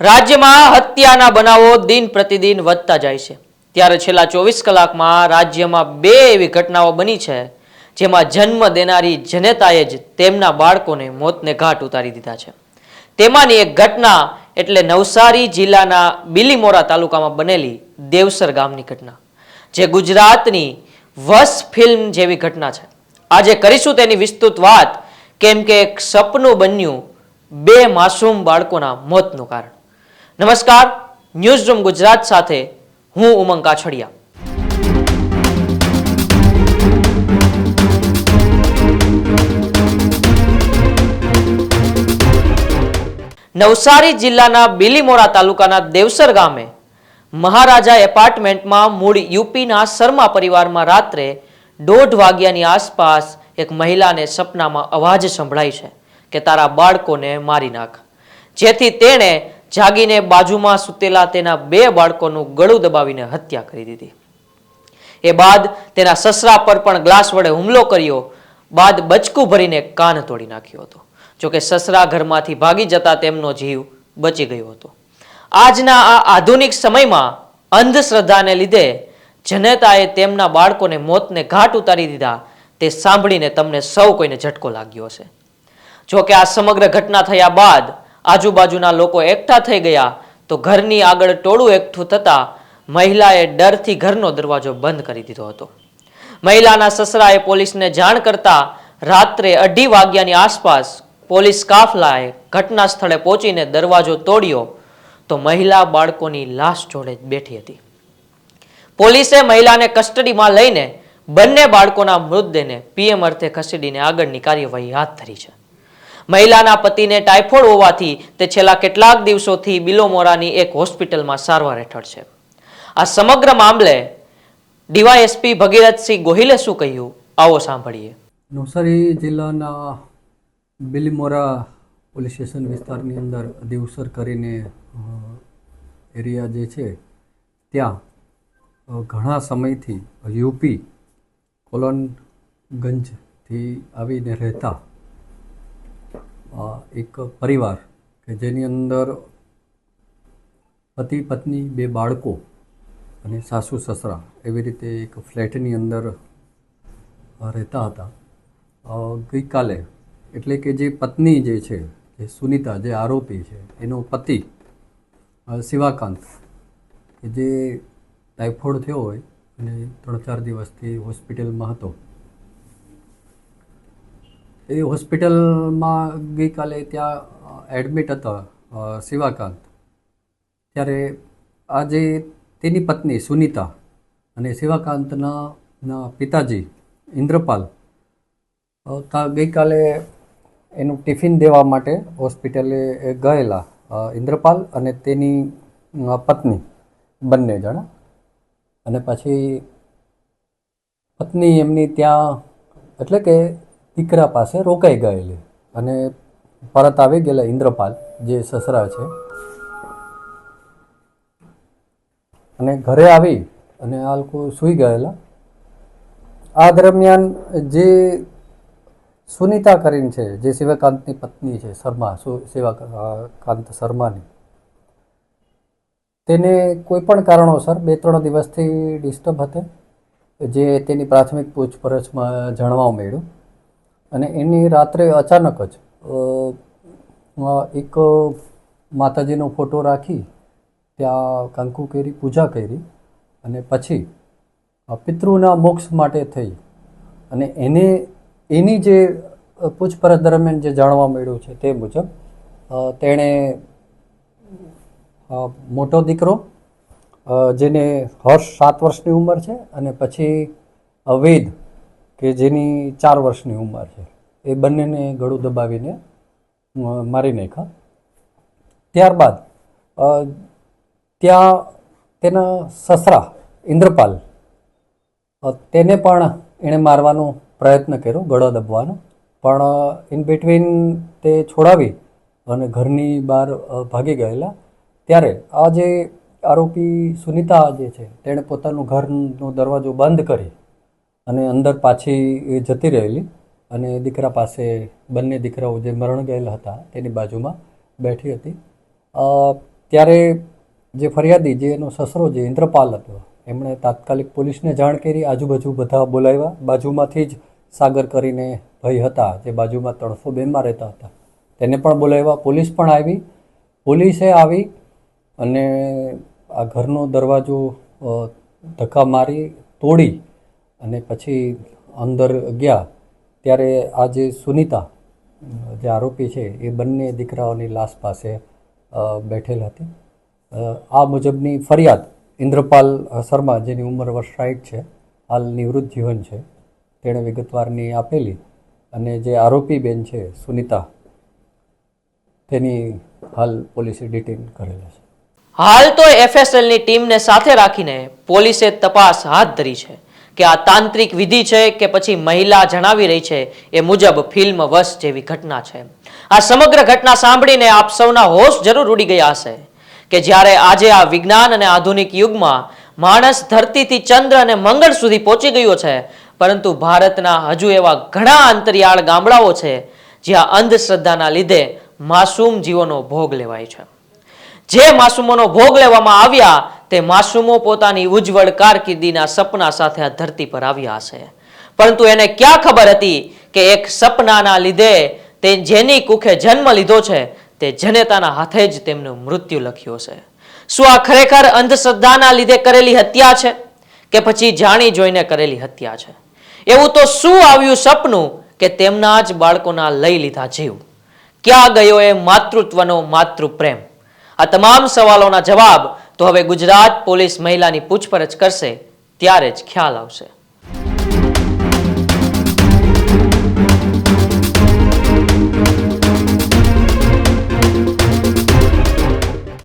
રાજ્યમાં હત્યાના બનાવો દિન પ્રતિદિન વધતા જાય છે. ત્યારે છેલ્લા ચોવીસ કલાકમાં રાજ્યમાં બે એવી ઘટનાઓ બની છે, જેમાં જન્મ દેનારી જનેતાએ જ તેમના બાળકોને મોતને ઘાટ ઉતારી દીધા છે. તેમાંની એક ઘટના એટલે નવસારી જિલ્લાના બિલીમોરા તાલુકામાં બનેલી દેવસર ગામની ઘટના, જે ગુજરાતની વસ ફિલ્મ જેવી ઘટના છે. આજે કરીશું તેની વિસ્તૃત વાત, કેમ કે એક સપનું બન્યું બે માસૂમ બાળકોના મોતનું કારણ. નમસ્કાર ન્યૂઝ રૂમ ગુજરાત સાથે હું ઉમંગ કાછડિયા. નવસારી જિલ્લાના બિલીમોરા તાલુકાના દેવસર ગામે મહારાજા એપાર્ટમેન્ટમાં મૂળ યુપીના શર્મા પરિવારમાં રાત્રે દોઢ વાગ્યાની આસપાસ એક મહિલાને સપનામાં અવાજ સંભળાય છે કે તારા બાળકોને મારી નાખ. જેથી તેણે જાગીને બાજુમાં સૂતેલા તેના બે બાળકોનું ગળું દબાવીને હત્યા કરી દીધી. એ બાદ તેના સસરા પર પણ ગ્લાસ વડે હુમલો કર્યો. બાદ બચકું ભરીને કાન તોડી નાખ્યો હતો. જોકે સસરા ઘરમાંથી ભાગી જતા તેમનો જીવ બચી ગયો હતો. આજના આ આધુનિક સમયમાં અંધશ્રદ્ધાને લીધે જનતાએ તેમના બાળકોને મોતને ઘાટ ઉતારી દીધા. તે સાંભળીને તમને સૌ કોઈને ઝટકો લાગ્યો હશે. જો કે આ સમગ્ર ઘટના થયા બાદ આજુબાજુના લોકો એકઠા થઈ ગયા તો ઘરની આગળ ટોળું એકઠું થતાં મહિલાએ ડરથી ઘરનો દરવાજો બંધ કરી દીધો હતો. મહિલાના સસરાએ પોલીસને જાણ કરતા રાત્રે અઢી વાગ્યાની આસપાસ પોલીસ કાફલાએ ઘટના સ્થળે પહોંચીને દરવાજો તોડ્યો તો મહિલા બાળકોની લાશ જોડે બેઠી હતી. પોલીસે મહિલાને કસ્ટડીમાં લઈને બંને બાળકોના મૃતદેહને પીએમ અર્થે ખસેડીને આગળની કાર્યવાહી હાથ ધરી છે. મહિલાના પતિને ટાઇફોઇડ હોવાથી તે છેલ્લા કેટલાક દિવસોથી બિલોમોરાની એક હોસ્પિટલમાં સારવાર હેઠળ છે. આ સમગ્ર મામલે ડીવાયએસપી ભગીરથસિંહ ગોહિલે શું કહ્યું? આવો સાંભળીએ. નવસારી જિલ્લાના બિલીમોરા પોલીસ સ્ટેશન વિસ્તારની અંદર દિવસર કરીને એરિયા જે છે, ત્યાં ઘણા સમયથી યુપી કોલોનગંજથી આવીને રહેતા એક પરિવાર કે જેની અંદર પતિ, પત્ની, બે બાળકો અને સાસુ, સસરા એવી રીતે એક ફ્લેટની અંદર રહેતા હતા. ગઈકાલે એટલે કે જે પત્ની જે છે, જે સુનિતા, જે આરોપી છે, એનો પતિ શિવાકાંત, કે જે ટાઇફોઇડ થયો હોય અને ત્રણ ચાર દિવસથી હોસ્પિટલમાં હતો. એ હોસ્પિટલમાં ગઈકાલે ત્યાં એડમિટ હતા શિવાકાંત. ત્યારે આજે તેની પત્ની સુનિતા અને શિવાકાંતના પિતાજી ઇન્દ્રપાલ ગઈકાલે એનું ટિફિન દેવા માટે હોસ્પિટલે ગયેલા ઇન્દ્રપાલ અને તેની પત્ની, બંને જણા. અને પછી પત્ની એમની ત્યાં, એટલે કે દીકરા પાસે રોકાઈ ગયેલી અને પરત આવી ગયેલા ઇન્દ્રપાલ, જે સસરા છે. અને ઘરે આવી અને આ લોકો સૂઈ ગયેલા. આ દરમિયાન જે સુનિતા કરીને છે, જે શિવકાંતની પત્ની છે, શર્મા શિવકાંત શર્માની, તેને કોઈ પણ કારણોસર બે ત્રણ દિવસથી ડિસ્ટર્બ હતા, જે તેની પ્રાથમિક પૂછપરછમાં જાણવા મળ્યું. અને એની રાત્રે અચાનક જ એક માતાજીનો ફોટો રાખી, ત્યાં કંકુ કરી, પૂજા કરી અને પછી પિતૃના મોક્ષ માટે થઈ. અને એને, એની જે પૂછપરછ દરમિયાન જે જાણવા મળ્યું છે તે મુજબ તેણે મોટો દીકરો જેને હર્ષ સાત વર્ષની ઉંમર છે અને પછી વેદ કે જેની ચાર વર્ષની ઉંમર છે. એ બંનેને ગળું દબાવીને મારી નાખ્યા. ત્યારબાદ ત્યાં તેના સસરા ઇન્દ્રપાલ તેને પણ એણે મારવાનો પ્રયત્ન કર્યો, ગળો દબવાનો. પણ ઇન બિટવીન તે છોડાવી અને ઘરની બહાર ભાગી ગયેલા. ત્યારે આ જે આરોપી સુનિતા જે છે, તેણે પોતાનું ઘરનો દરવાજો બંધ કરી અને અંદર પાછી જતી રહેલી અને દીકરા પાસે બંને દીકરાઓ જે મરણ ગયેલા હતા તેની બાજુમાં બેઠી હતી. ત્યારે જે ફરિયાદી, જે એનો સસરો જે ઇન્દ્રપાલ હતો, એમણે તાત્કાલિક પોલીસને જાણ કરી, આજુબાજુ બધા બોલાવ્યા. બાજુમાંથી જ સાગર કરીને ભાઈ હતા, જે બાજુમાં ત્રણસો બેમાં રહેતા હતા. તેને પણ બોલાવ્યા. પોલીસ પણ આવી. પોલીસે આવી અને આ ઘરનો દરવાજો ધક્કા મારી તોડી અને પછી અંદર ગયા, ત્યારે આ જે સુનિતા, જે આરોપી છે, એ બંને દીકરાઓની લાશ પાસે બેઠેલ હતી. આ મુજબની ફરિયાદ ઇન્દ્રપાલ શર્મા, જેની ઉંમર વર્ષ સાઠ છે હાલ નિવૃત્ત જીવન છે, તેણે વિગતવારની આપેલી. અને જે આરોપી બેન છે, સુનિતા, તેની હાલ પોલીસે ડિટેન કરેલા છે. હાલ તો એફએસએલની ટીમને સાથે રાખીને પોલીસે તપાસ હાથ ધરી છે. કે આ તાંત્રિક વિધિ છે કે પછી મહિલા જણાવી રહી છે, એ મુજબ ફિલ્મ વશ જેવી ઘટના છે. આ સમગ્ર ઘટના સાંભળીને આપ સૌના હોશ જરૂર ઉડી ગયા હશે કે જ્યારે આજે આ વિજ્ઞાન અને આધુનિક યુગમાં માણસ ધરતીથી ચંદ્ર અને મંગળ સુધી પહોંચી ગયો છે, પરંતુ ભારતના હજુ એવા ઘણા અંતરિયાળ ગામડાઓ છે, જ્યાં અંધશ્રદ્ધાના લીધે માસૂમ જીવોનો ભોગ લેવાય છે. જે માસૂમોનો ભોગ લેવામાં આવ્યા તે માસૂમો પોતાની ઉજ્જવળ કારકિર્દીના સપના સાથે આ ધરતી પર આવ્યા હશે પરંતુ એને ક્યાં ખબર હતી કે એક સપનાના લીધે તે જેની કુખે જન્મ લીધો છે, તે જનેતાના હાથે જ તેમનું મૃત્યુ લખ્યો છે. શું આ ખરેખર અંધશ્રદ્ધાના લીધે કરેલી હત્યા છે કે પછી જાણી જોઈને કરેલી હત્યા છે? એવું તો શું આવ્યું સપનું કે તેમના જ બાળકોના લઈ લીધા જીવ? ક્યાં ગયો એ માતૃત્વનો માતૃપ્રેમ? આ તમામ સવાલોના જવાબ તો હવે ગુજરાત પોલીસ મહિલાની પૂછપરછ કરશે ત્યારે જ ખ્યાલ આવશે.